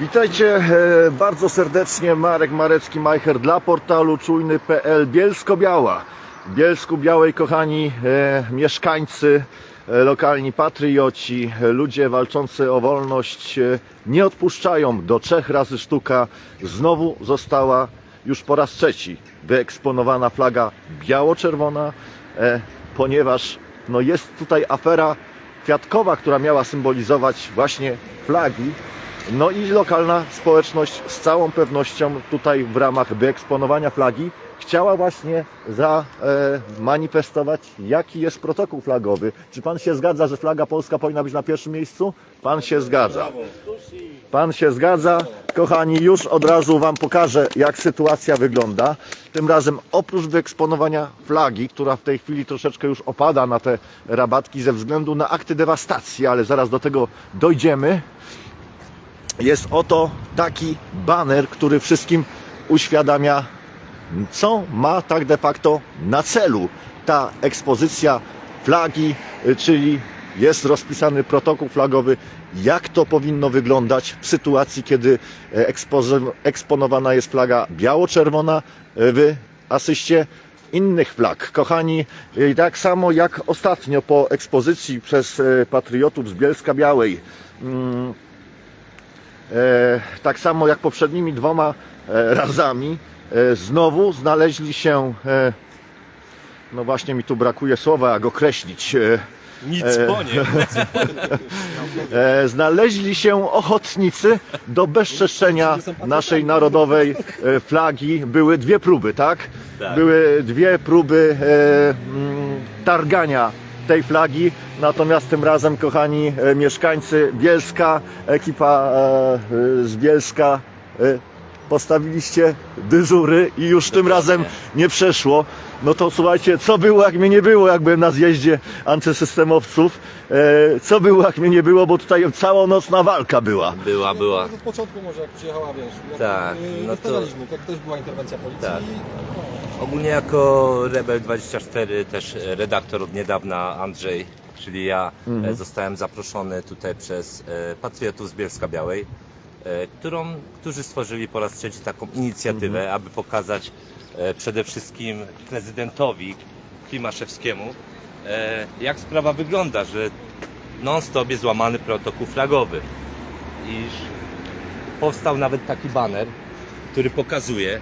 Witajcie e, bardzo serdecznie, Marek Marecki Majcher dla portalu czujny.pl Bielsko-Biała. Bielsku-Białej, kochani e, mieszkańcy, e, lokalni patrioci, ludzie walczący o wolność nie odpuszczają. Do trzech razy sztuka znowu została już po raz trzeci wyeksponowana flaga biało-czerwona, ponieważ no, jest tutaj afera kwiatkowa, która miała symbolizować właśnie flagi. No i lokalna społeczność z całą pewnością tutaj w ramach wyeksponowania flagi chciała właśnie zamanifestować, jaki jest protokół flagowy. Czy pan się zgadza, że flaga polska powinna być na pierwszym miejscu? Pan się zgadza. Pan się zgadza. Kochani, już od razu Wam pokażę, jak sytuacja wygląda. Tym razem oprócz wyeksponowania flagi, która w tej chwili troszeczkę już opada na te rabatki ze względu na akty dewastacji, ale zaraz do tego dojdziemy, jest oto taki baner, który wszystkim uświadamia, co ma tak de facto na celu ta ekspozycja flagi, czyli jest rozpisany protokół flagowy, jak to powinno wyglądać w sytuacji, kiedy e, eksponowana jest flaga biało-czerwona e, w asyście innych flag. Kochani, i tak samo jak ostatnio po ekspozycji przez e, patriotów z Bielska Białej, mm, E, tak samo jak poprzednimi dwoma e, razami, e, znowu znaleźli się, e, no właśnie mi tu brakuje słowa, jak określić, e, Nic po nie. e, znaleźli się ochotnicy do bezczeszczenia naszej narodowej e, flagi. Były dwie próby, tak? Tak. Były dwie próby e, targania tej flagi, natomiast tym razem, kochani e, mieszkańcy Bielska, ekipa e, e, z Bielska, postawiliście dyżury i już tym razem nie przeszło. No to słuchajcie, co było jak mnie nie było, jak byłem na zjeździe antysystemowców, e, co było jak mnie nie było, bo tutaj całonocna walka była. Była, była. Od początku może jak przyjechała, wiesz, jak, Tak, no to- to też była interwencja policji. Tak. Ogólnie jako Rebel24 też redaktor od niedawna Andrzej, czyli ja, e, zostałem zaproszony tutaj przez e, patriotów z Bielska Białej, e, którą, którzy stworzyli po raz trzeci taką inicjatywę, aby pokazać e, przede wszystkim prezydentowi Klimaszewskiemu, jak sprawa wygląda, że non-stop jest złamany protokół flagowy. Iż powstał nawet taki baner, który pokazuje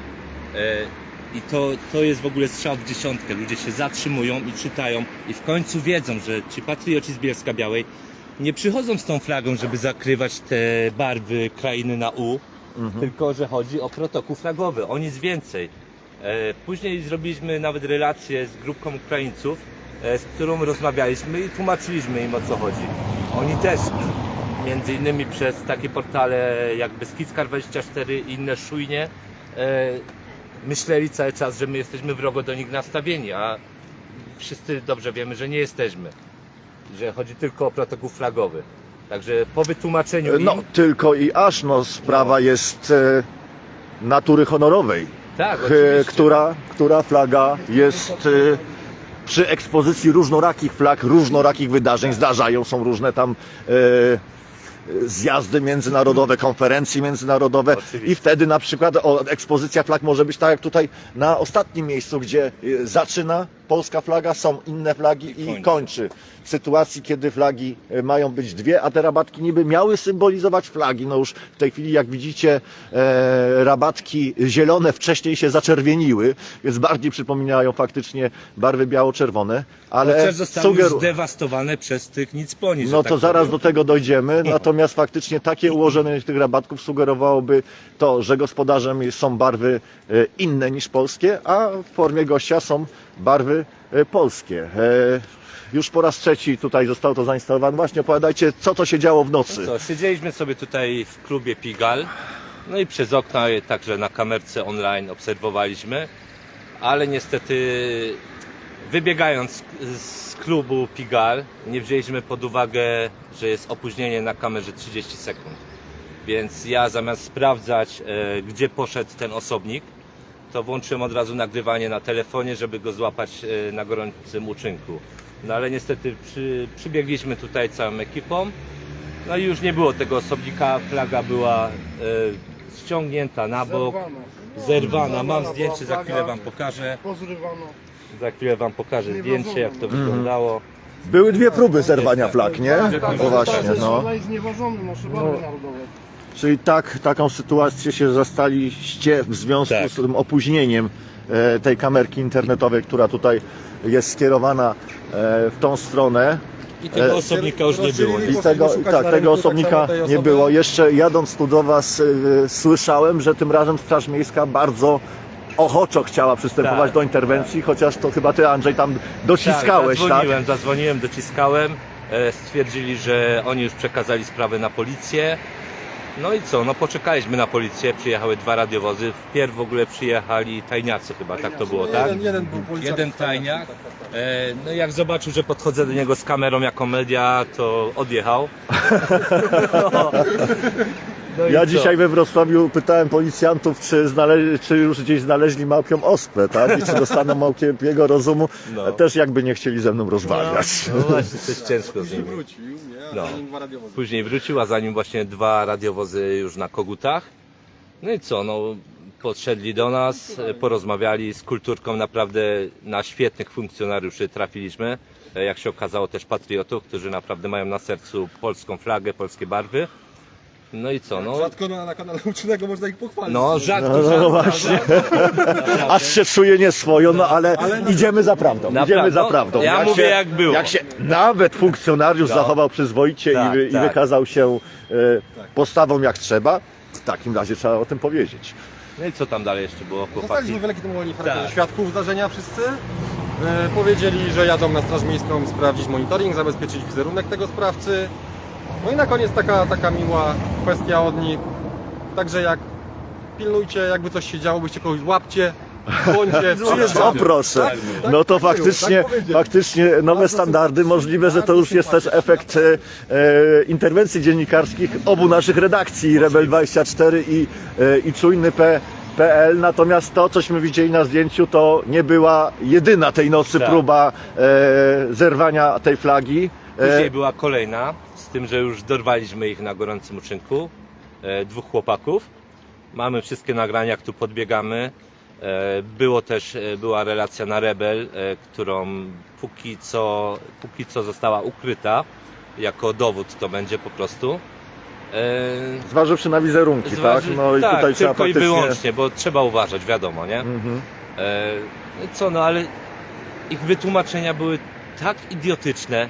i to, to jest w ogóle strzał w dziesiątkę. Ludzie się zatrzymują i czytają i w końcu wiedzą, że ci patrioci z Bielska Białej nie przychodzą z tą flagą, żeby zakrywać te barwy krainy na U, tylko że chodzi o protokół flagowy, o nic więcej. E, Później zrobiliśmy nawet relację z grupką Ukraińców, e, z którą rozmawialiśmy i tłumaczyliśmy im o co chodzi. Oni też między innymi przez takie portale jak Beskidzka24 i inne szujnie e, myśleli cały czas, że my jesteśmy wrogo do nich nastawieni, a wszyscy dobrze wiemy, że nie jesteśmy. Że chodzi tylko o protokół flagowy. Także po wytłumaczeniu No im, tylko i aż, no sprawa jest e, natury honorowej. tak, e, która, która flaga jest e, przy ekspozycji różnorakich flag, różnorakich wydarzeń, zdarzają, są różne tam e, zjazdy międzynarodowe, konferencje międzynarodowe Oczywiście. i wtedy na przykład o, ekspozycja flag może być tak jak tutaj na ostatnim miejscu, gdzie e, zaczyna polska flaga, są inne flagi i kończy. W sytuacji, kiedy flagi e, mają być dwie, a te rabatki niby miały symbolizować flagi. No już w tej chwili, jak widzicie, e, rabatki zielone wcześniej się zaczerwieniły, więc bardziej przypominają faktycznie barwy biało-czerwone, ale Chociaż zostały sugeru- już zdewastowane przez tych nic poni. że no tak to zaraz powiem. do tego dojdziemy, natomiast faktycznie takie ułożenie tych rabatków sugerowałoby to, że gospodarzem są barwy e, inne niż polskie, a w formie gościa są barwy e, polskie. E, Już po raz trzeci tutaj zostało to zainstalowane. Właśnie opowiadajcie, co to się działo w nocy. Co, siedzieliśmy sobie tutaj w klubie Pigal, no i przez okna, także na kamerce online obserwowaliśmy, ale niestety wybiegając z klubu Pigal nie wzięliśmy pod uwagę, że jest opóźnienie na kamerze 30 sekund. Więc ja zamiast sprawdzać, e, gdzie poszedł ten osobnik, to włączyłem od razu nagrywanie na telefonie, żeby go złapać e, na gorącym uczynku. No ale niestety przy, przybiegliśmy tutaj całą ekipą, No i już nie było tego osobnika, flaga była e, ściągnięta na bok, zerwana. Mam zdjęcie, za chwilę wam pokażę. Pozrywano. Za chwilę wam pokażę zdjęcie, jak to wyglądało. Były dwie próby zerwania flag, nie? No właśnie, no. Znieważony nasze barwy narodowe. Czyli tak, taką sytuację się zastaliście w związku Tak. z tym opóźnieniem e, tej kamerki internetowej, która tutaj jest skierowana e, w tą stronę. I tego E, osobnika już nie było. I tego, tak, tego tak osobnika tej nie było. Jeszcze jadąc tu do Was e, słyszałem, że tym razem Straż Miejska bardzo ochoczo chciała przystępować Tak, do interwencji, chociaż to chyba Ty Andrzej tam dociskałeś, tak? zadzwoniłem, zadzwoniłem, dociskałem. E, Stwierdzili, że oni już przekazali sprawę na policję. No i co, no poczekaliśmy na policję, przyjechały dwa radiowozy. Wpierw w ogóle przyjechali tajniacy chyba, tak to było, tak? Jeden, jeden był policjant. Jeden tajniak. E, No jak zobaczył, że podchodzę do niego z kamerą jako media, to odjechał. No. No i Ja co? dzisiaj we Wrocławiu pytałem policjantów, czy, znale- czy już gdzieś znaleźli małpią ospę, tak? I czy dostaną małpiego rozumu. No. Też jakby nie chcieli ze mną rozmawiać. No właśnie, coś ciężko z nimi. Wrócił, nie? No. za nim dwa radiowozy. Później wrócił, a za nim właśnie dwa radiowozy już na kogutach. No i co, no podszedli do nas, e, porozmawiali z kulturką, naprawdę na świetnych funkcjonariuszy trafiliśmy. E, Jak się okazało też patriotów, którzy naprawdę mają na sercu polską flagę, polskie barwy. No i co, no, Rzadko na, na kanale uczynnego można ich pochwalić. no rzadko, No, no rzadko. właśnie. Aż się czuję nieswojo, no ale idziemy za prawdą. Naprawdę, Idziemy za no, prawdą. ja mówię, jak było. Jak się nawet funkcjonariusz zachował przyzwoicie Tak, i, wy- i tak. wykazał się e, postawą jak trzeba, w takim razie trzeba o tym powiedzieć. No i co tam dalej jeszcze było, chłopaki? Zostaliśmy wylegitymowani Tak. świadków zdarzenia wszyscy. E, powiedzieli, że jadą na Straż Miejską sprawdzić monitoring, zabezpieczyć wizerunek tego sprawcy. No i na koniec taka, taka miła kwestia od nich. Także jak pilnujcie, jakby coś się działo, byście kogoś łapcie, bądźcie, O przyjeżdżamy. proszę, Tak, tak no to faktycznie, tak faktycznie nowe standardy, możliwe, że to już jest też efekt e, e, interwencji dziennikarskich obu naszych redakcji, Rebel24 i, e, i Czujny.pl, natomiast to, cośmy widzieli na zdjęciu, to nie była jedyna tej nocy Tak. próba e, zerwania tej flagi. E, Później była kolejna, z tym, że już dorwaliśmy ich na gorącym uczynku, e, dwóch chłopaków. Mamy wszystkie nagrania, jak tu podbiegamy. E, było też, e, była relacja na Rebel, e, którą póki co, póki co została ukryta. Jako dowód to będzie po prostu. Zważywszy na wizerunki, tak? Zważy- No i tak, tutaj trzeba tylko i wyłącznie, bo trzeba uważać, wiadomo, nie? Mhm. E, no co, no ale ich wytłumaczenia były tak idiotyczne,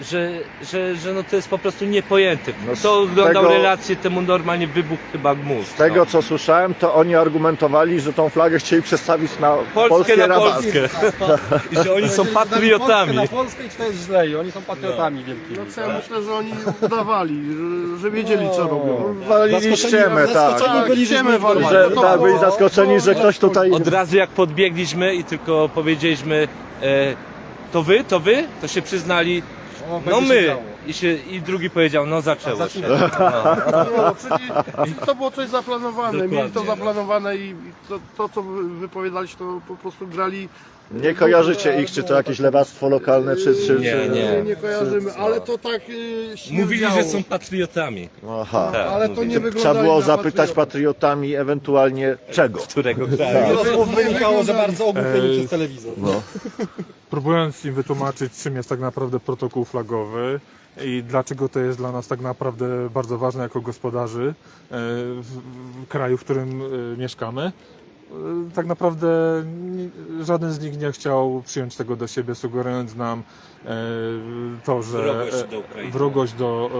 że, że, że no to jest po prostu niepojęte. No Kto z oglądał tego- relację, temu normalnie wybuchł chyba mózg. Z tego no. co słyszałem, to oni argumentowali, że tą flagę chcieli przestawić na Polskę polskie na rabaty. Polskę. I że oni są patriotami. Na Polskę i to jest źle i oni są patriotami wielkimi. No co ja myślę, że oni udawali, że, że wiedzieli co robią. Walili ściemę, tak. Zaskoczeni byli, że ściemę walili. Że, No to tak, byli zaskoczeni, że ktoś tutaj... Od razu jak podbiegliśmy i tylko powiedzieliśmy e, to wy, to wy, to się przyznali O, no I, się, I drugi powiedział, no zaczęło się. Zacznijmy. No, przecież to było coś zaplanowane, mieli to Dokładnie. zaplanowane i to, to co wy wypowiadaliście, to po prostu grali. Nie kojarzycie ich, czy to jakieś lewactwo lokalne, czy... czy, Nie, czy... nie. nie kojarzymy, ale to tak yy, Mówili, że są patriotami. Aha. Tak, Ale to mówili. nie wygląda Trzeba było zapytać patriotami ewentualnie czego. Którego kraju? Rozmów wynikało, że bardzo ogłupieni przez telewizor. No. próbując im wytłumaczyć, czym jest tak naprawdę protokół flagowy i dlaczego to jest dla nas tak naprawdę bardzo ważne jako gospodarzy e, w, kraju, w którym e, mieszkamy. E, Tak naprawdę żaden z nich nie chciał przyjąć tego do siebie, sugerując nam to, że Wrogość do Ukrainy. wrogość do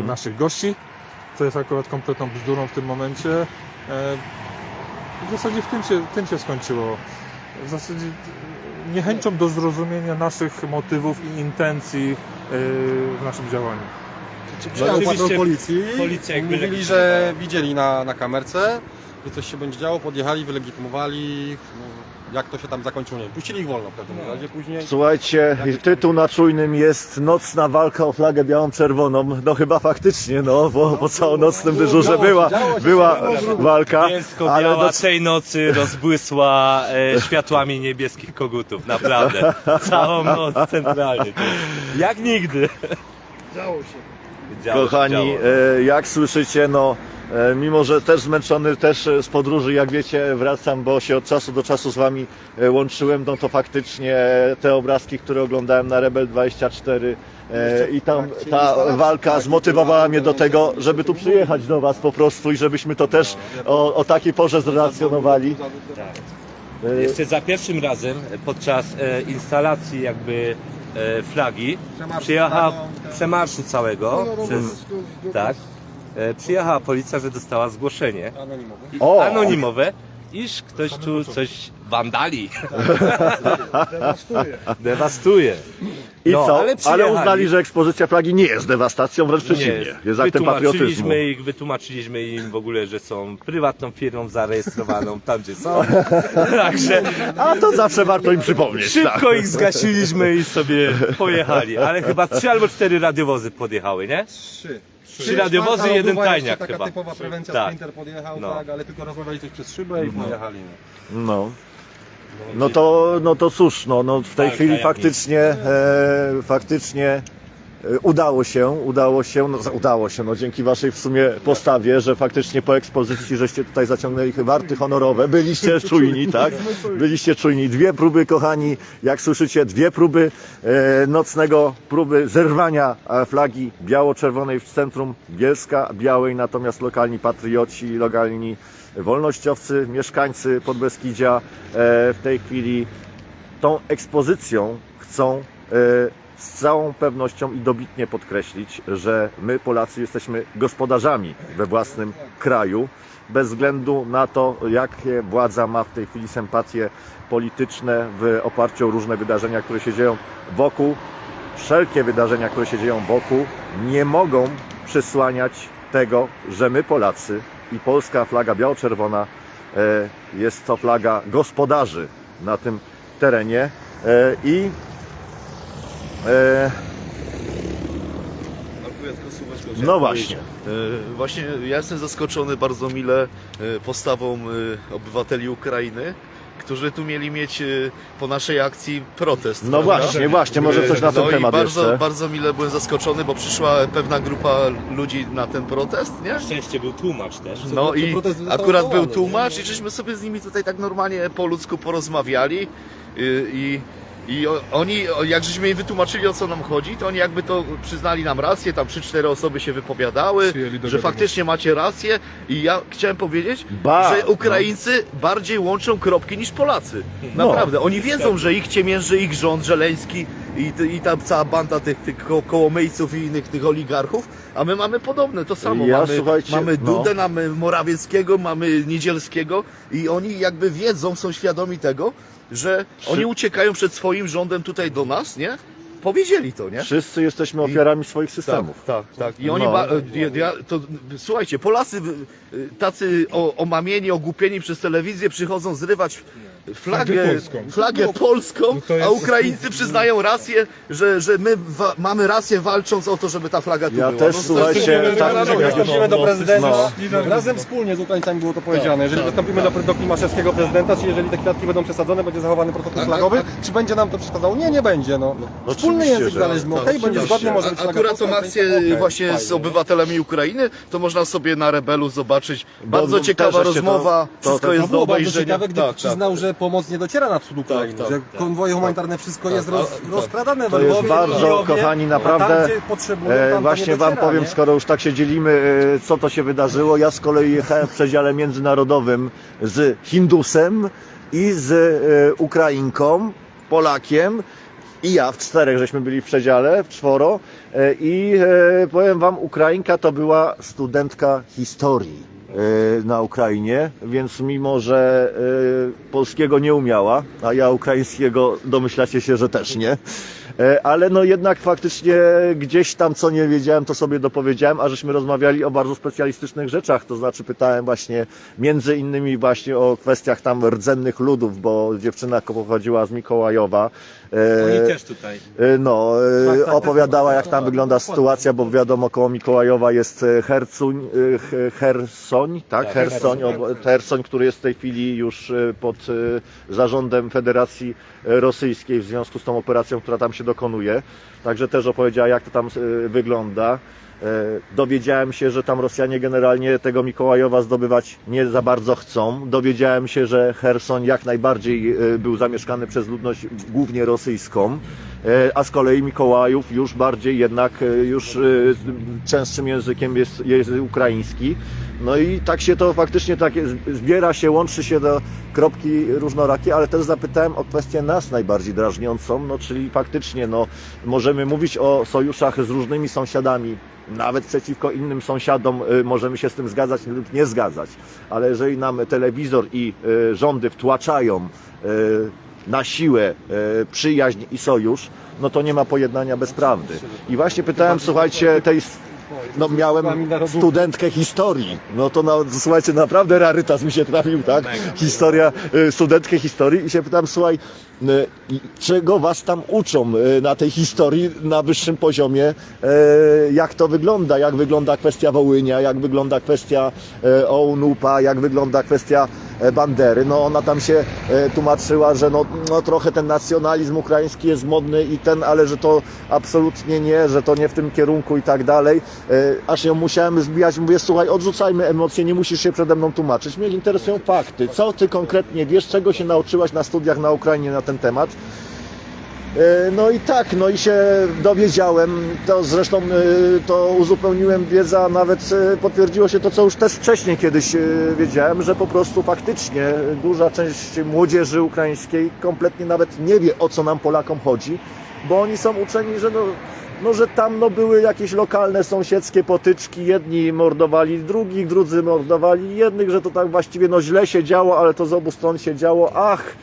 e, naszych gości, co jest akurat kompletną bzdurą w tym momencie. W zasadzie w tym się, tym się skończyło. W zasadzie niechęcią do zrozumienia naszych motywów i intencji yy, w naszym działaniu. Przyjechał policji, policja jakby mówili, że widzieli na, na kamerce, że coś się będzie działo, podjechali, wylegitymowali, no, jak to się tam zakończyło, nie wiem, puścili ich wolno w każdym No. razie później. Słuchajcie, tytuł na czujnym jest Nocna walka o flagę białą-czerwoną. No chyba faktycznie, no, bo po całonocnym dyżurze Działo się, była, działo się, była działo się. walka, ale biała do, tej nocy rozbłysła e, światłami niebieskich kogutów, naprawdę. Całą noc centralnie. Jak nigdy. Działo się. działo Kochani, działo. e, jak słyszycie, no mimo, że też zmęczony też e, z podróży, jak wiecie, wracam, bo się od czasu do czasu z wami e, łączyłem, no to faktycznie te obrazki, które oglądałem na Rebel 24 e, i tam ta walka zmotywowała mnie do tego, żeby tu przyjechać do was po prostu i żebyśmy to też o, o takiej porze zrelacjonowali. E, Jeszcze za pierwszym razem e, podczas e, instalacji jakby e, flagi tak. przemarszu całego No, no, przez no, no, tak e, przyjechała policja, że dostała zgłoszenie Anonimowy. O! anonimowe, iż ktoś tu coś wandali, Dewastuje. dewastuje. I No, co? ale Ale, przyjechali. uznali, że ekspozycja flagi nie jest dewastacją, wręcz przeciwnie. Jest aktem patriotyzmu. wytłumaczyliśmy, ich, wytłumaczyliśmy im w ogóle, że są prywatną firmą zarejestrowaną tam, gdzie są. Także A to zawsze warto im przypomnieć. tak. szybko ich zgasiliśmy i sobie pojechali. Ale chyba trzy albo cztery radiowozy podjechały, nie? Trzy. Trzy radiowozy, jeden odbywa tajniak taka chyba. typowa prewencja, Tak. Sprinter podjechał, No. tak, ale tylko rozmawiali coś przez szybę i pojechali. No. No. No to, no to cóż, no, no w tej Tak, chwili faktycznie, e, faktycznie udało się, udało się, no, udało się, no dzięki waszej w sumie postawie, że faktycznie po ekspozycji żeście tutaj zaciągnęli warty honorowe, byliście czujni, tak? Byliście czujni. Dwie próby, kochani, jak słyszycie, dwie próby e, nocnego, próby zerwania e, flagi biało-czerwonej w centrum Bielska Białej, natomiast lokalni patrioci, lokalni wolnościowcy, mieszkańcy Podbeskidzia e, w tej chwili tą ekspozycją chcą e, z całą pewnością i dobitnie podkreślić, że my Polacy jesteśmy gospodarzami we własnym kraju, bez względu na to, jakie władza ma w tej chwili sympatie polityczne w oparciu o różne wydarzenia, które się dzieją wokół. Wszelkie wydarzenia, które się dzieją wokół, nie mogą przysłaniać tego, że my Polacy i polska flaga biało-czerwona e, jest to flaga gospodarzy na tym terenie e, i e, No właśnie. E, Właśnie ja jestem zaskoczony bardzo mile e, postawą obywateli Ukrainy, którzy tu mieli mieć po naszej akcji protest. no prawda? właśnie, właśnie, może coś na ten no temat i bardzo, jeszcze. bardzo mile byłem zaskoczony, bo przyszła pewna grupa ludzi na ten protest, nie? Na szczęście był tłumacz też. No i akurat był tłumacz i żeśmy sobie z nimi tutaj tak normalnie po ludzku porozmawiali y, i, i oni, jak żeśmy im wytłumaczyli o co nam chodzi, to oni jakby to przyznali nam rację, tam 3-4 osoby się wypowiadały, że faktycznie macie rację i ja chciałem powiedzieć, Ba, że Ukraińcy bardziej łączą kropki niż Polacy. No. Naprawdę, oni wiedzą, że ich ciemięży ich rząd, Żeleński i, i ta cała banda tych, tych ko- kołomejców i innych tych oligarchów, a my mamy podobne, to samo. Ja, mamy, mamy no. Dudę, mamy Morawieckiego, mamy Niedzielskiego i oni jakby wiedzą, są świadomi tego, że oni uciekają przed swoim rządem tutaj do nas, nie? Powiedzieli to, nie? Wszyscy jesteśmy ofiarami swoich Tak, systemów. tak, tak. I oni, No. ja, ja, to, słuchajcie, Polacy y, tacy o, omamieni, ogłupieni przez telewizję przychodzą zrywać flagę, polską. flagę polską, No to jest- a Ukraińcy przyznają rację, że, że my wa- mamy rację walcząc o to, żeby ta flaga tu Ja była. też, to słuchajcie, jest- tak- No, Ja- wystąpimy do prezydenta. no. Razem wspólnie z Ukraińcami było to powiedziane. Jeżeli wystąpimy do, do klimaszewskiego prezydenta, czy jeżeli te kwiatki będą przesadzone, będzie zachowany protokół flagowy, czy będzie nam to przeszkadzało? Nie, nie będzie. No. Wspólny oczywiście, język że- znaleźliśmy. Tak, Okej, będzie oczywiście. zgodny, może być A- flaga Akurat tą polska, akcję Ukraińska, okej, właśnie z fajnie. obywatelami Ukrainy, to można sobie na Rebelu zobaczyć. Bardzo też ciekawa żeście to- rozmowa, to- wszystko to- jest To do było bardzo obejrzenia. ciekawe, gdy Tak, tak. przyznał, że pomoc nie dociera na wschód Ukrainy, tak, że tak. konwoje humanitarne, wszystko jest roz, tak. rozkradane To we jest Lwowie, bardzo, Kijowie, kochani, a naprawdę, Tam, gdzie potrzebują, tam E, to właśnie nie Wam dociera, powiem, nie? skoro już tak się dzielimy, e, co to się wydarzyło. Ja z kolei jechałem w przedziale międzynarodowym z Hindusem i z e, Ukrainką, Polakiem. I ja w czterech żeśmy byli w przedziale, w czworo. E, I e, powiem Wam, Ukrainka to była studentka historii na Ukrainie, więc mimo, że e, polskiego nie umiała, a ja ukraińskiego domyślacie się, że też nie, e, ale no jednak faktycznie gdzieś tam co nie wiedziałem, to sobie dopowiedziałem, a żeśmy rozmawiali o bardzo specjalistycznych rzeczach, to znaczy pytałem właśnie między innymi właśnie o kwestiach tam rdzennych ludów, bo dziewczyna pochodziła z Mikołajowa. E, Oni też tutaj. E, No, e, Tak, tak, opowiadała tak, jak tak, tam tak, wygląda dokładnie. sytuacja, bo wiadomo koło Mikołajowa jest Hercuń, He- Hersoń, tak? Tak, Hersoń, Hersoń. ob- Hersoń, który jest w tej chwili już e, pod e, zarządem Federacji Rosyjskiej w związku z tą operacją, która tam się dokonuje. Także też opowiedziała, jak to tam e, wygląda. E, Dowiedziałem się, że tam Rosjanie generalnie tego Mikołajowa zdobywać nie za bardzo chcą. Dowiedziałem się, że Herson jak najbardziej e, był zamieszkany przez ludność głównie rosyjską, e, a z kolei Mikołajów już bardziej jednak e, już e, częstszym językiem jest, jest ukraiński. No i tak się to faktycznie tak zbiera się, łączy się do kropki różnorakie, ale też zapytałem o kwestię nas najbardziej drażniącą, no czyli faktycznie no, możemy mówić o sojuszach z różnymi sąsiadami, nawet przeciwko innym sąsiadom możemy się z tym zgadzać lub nie zgadzać, ale jeżeli nam telewizor i rządy wtłaczają na siłę y, przyjaźń i sojusz, no to nie ma pojednania bez prawdy. I właśnie pytałem, słuchajcie, tej no miałem studentkę historii. No to no, słuchajcie, naprawdę rarytas mi się trafił, tak? Historia, y, studentkę historii i się pytam, słuchaj, y, czego was tam uczą y, na tej historii na wyższym poziomie? Jak to wygląda? Jak wygląda kwestia Wołynia? Jak wygląda kwestia OUNUPA? Jak wygląda kwestia e, Bandery? No ona tam się e, tłumaczyła, że no, no trochę ten nacjonalizm ukraiński jest modny i ten, ale że to absolutnie nie, że to nie w tym kierunku i tak dalej. E, Aż ją musiałem zbijać, mówię, słuchaj, odrzucajmy emocje, nie musisz się przede mną tłumaczyć. Mnie interesują fakty. Co ty konkretnie wiesz, czego się nauczyłaś na studiach na Ukrainie na ten temat? E, No i tak, no i się dowiedziałem, to zresztą e, to uzupełniłem wiedza, nawet potwierdziło się to, co już też wcześniej kiedyś wiedziałem, że po prostu faktycznie duża część młodzieży ukraińskiej kompletnie nawet nie wie, o co nam Polakom chodzi, bo oni są uczeni, że no, no, że tam no, były jakieś lokalne, sąsiedzkie potyczki, jedni mordowali drugich, drudzy mordowali jednych, że to tak właściwie no źle się działo, ale to z obu stron się działo, ach,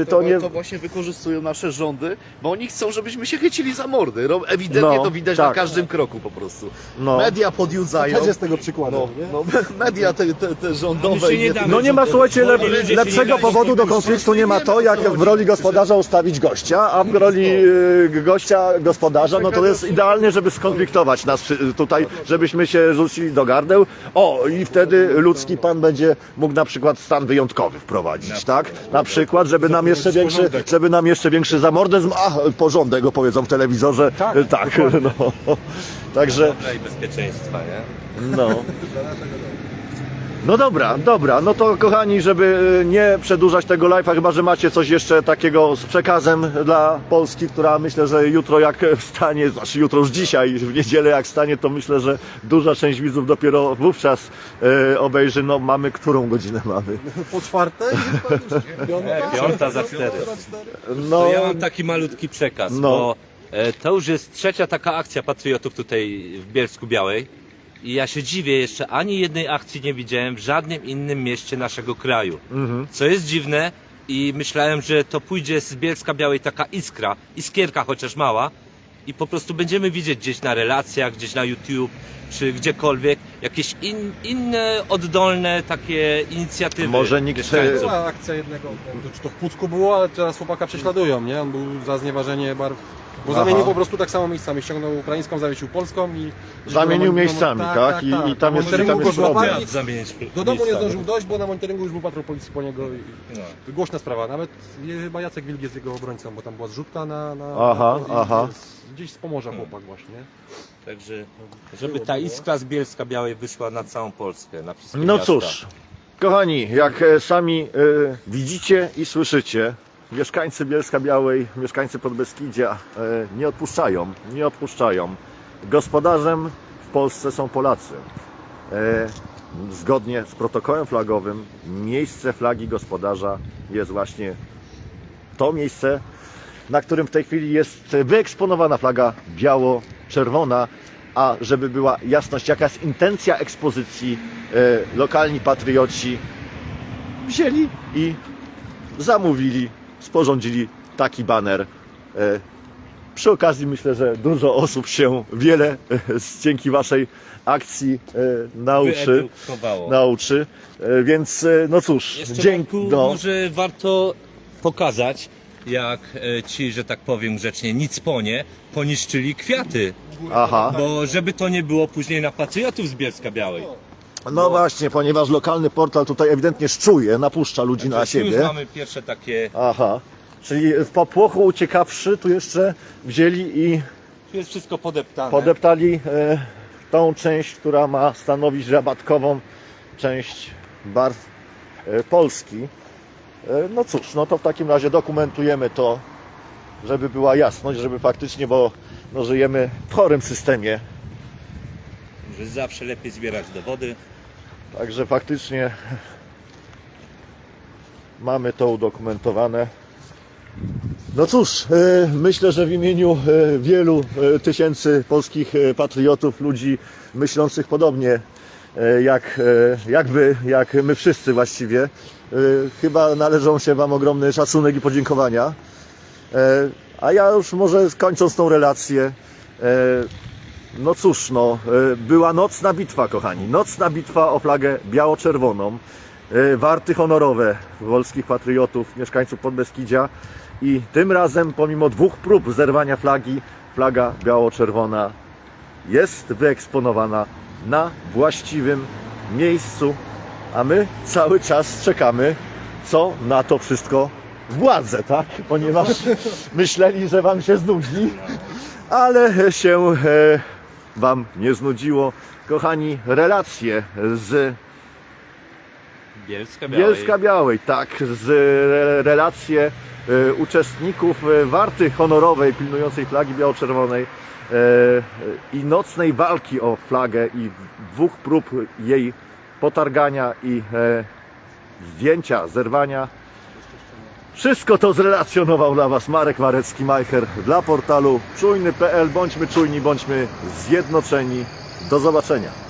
e, to nie... to właśnie wykorzystują nasze rządy, bo oni chcą, żebyśmy się chycili za mordy. Ewidentnie No, to widać tak. na każdym kroku po prostu. No. Media podjudzają. Też jest tego przykładem, no, nie? no, media te, te, te rządowe. Nie nie damy. No nie ma, słuchajcie, lep, nie lepszego powodu do konfliktu nie ma to, jak w roli gospodarza ustawić gościa, a w roli y, gościa gospodarza, no to jest idealnie, żeby skonfliktować nas tutaj, żebyśmy się rzucili do gardeł. O, i wtedy ludzki pan będzie mógł na przykład stan wyjątkowy wprowadzić, tak? Na przykład, żeby nam jeszcze większy, żeby nam jeszcze większy zamordyzm, a porządek powiedzą w telewizorze. Tak, tak no. Także i bezpieczeństwa, nie? no. No dobra, dobra, no to kochani, żeby nie przedłużać tego live'a, chyba że macie coś jeszcze takiego z przekazem dla Polski, która myślę, że jutro jak wstanie, znaczy jutro już dzisiaj, w niedzielę jak wstanie, to myślę, że duża część widzów dopiero wówczas e, obejrzy, no mamy, którą godzinę mamy. Po czwartej? Piąta za cztery. No, To ja mam taki malutki przekaz, No. bo e, to już jest trzecia taka akcja patriotów tutaj w Bielsku Białej. I ja się dziwię, jeszcze ani jednej akcji nie widziałem w żadnym innym mieście naszego kraju. Mhm. Co jest dziwne i myślałem, że to pójdzie z Bielska Białej taka iskra, iskierka chociaż mała i po prostu będziemy widzieć gdzieś na relacjach, gdzieś na YouTube czy gdziekolwiek jakieś in, inne oddolne takie inicjatywy. Może nikt- mieszkańców. Była akcja jednego, czy to w Pucku było, ale teraz chłopaka prześladują, nie? On był za znieważenie barw. Bo Aha. zamienił po prostu tak samo miejscami. Ściągnął ukraińską, zawiesił polską i... Zamienił miejscami, tak? I- i tam jest- Na i tam jest problem. złapali. Zamienić Do domu nie miejscami. zdążył dojść, bo na monitoringu już był patrol policji po niego i No. głośna sprawa. Nawet chyba Jacek Wilk jest jego obrońcą, bo tam była zrzutka na... na Aha, na aha. jest Gdzieś z Pomorza chłopak właśnie. Także, żeby ta iskra z Bielska Białej wyszła na całą Polskę, na wszystkie No miasta. cóż, kochani, jak e, sami e, widzicie i słyszycie, mieszkańcy Bielska Białej, mieszkańcy Podbeskidzia e, nie odpuszczają, nie odpuszczają. Gospodarzem w Polsce są Polacy. E, zgodnie z protokołem flagowym miejsce flagi gospodarza jest właśnie to miejsce, na którym w tej chwili jest wyeksponowana flaga biało-czerwona, a żeby była jasność, jaka jest intencja ekspozycji, e, lokalni patrioci wzięli i zamówili, sporządzili taki baner. E, przy okazji myślę, że dużo osób się wiele e, z- dzięki Waszej akcji e, nauczy. Wyedukowało. nauczy. Więc no cóż, Jeszcze dzięki. Marku, No, może warto pokazać, jak ci, że tak powiem grzecznie, nic ponie, poniszczyli kwiaty. aha. Bo żeby to nie było później na patriotów z Bielska Białej. No właśnie, ponieważ lokalny portal tutaj ewidentnie szczuje, napuszcza ludzi na Także tu siebie. Już mamy pierwsze takie Aha. Czyli w popłochu uciekawszy, tu jeszcze wzięli i Tu jest wszystko podeptane. podeptali e, tą część, która ma stanowić rabatkową część barw e, Polski. E, no cóż, no to w takim razie dokumentujemy to, żeby była jasność, żeby faktycznie, bo no, żyjemy w chorym systemie, że zawsze lepiej zbierać dowody. Także faktycznie mamy to udokumentowane. No cóż, e, myślę, że w imieniu e, wielu e, tysięcy polskich patriotów, ludzi myślących podobnie jak, jak wy, jak my wszyscy właściwie, chyba należą się Wam ogromny szacunek i podziękowania. A ja już może kończąc tą relację, no cóż, no, e, była nocna bitwa, kochani. Nocna bitwa o flagę biało-czerwoną. E, Warty honorowe polskich patriotów, mieszkańców Podbeskidzia. I tym razem, pomimo dwóch prób zerwania flagi, flaga biało-czerwona jest wyeksponowana na właściwym miejscu, a my cały czas czekamy, co na to wszystko władze, tak? Ponieważ myśleli, że wam się znudzi, ale się e, wam nie znudziło. Kochani, relacje z Bielska Białej. Bielska Białej, tak, z re- relacje e, uczestników e, warty honorowej pilnującej flagi biało-czerwonej e, i nocnej walki o flagę i dwóch prób jej potargania i e, zdjęcia, zerwania. Wszystko to zrelacjonował dla Was Marek Marecki, Majcher dla portalu czujny.pl. Bądźmy czujni, bądźmy zjednoczeni. Do zobaczenia.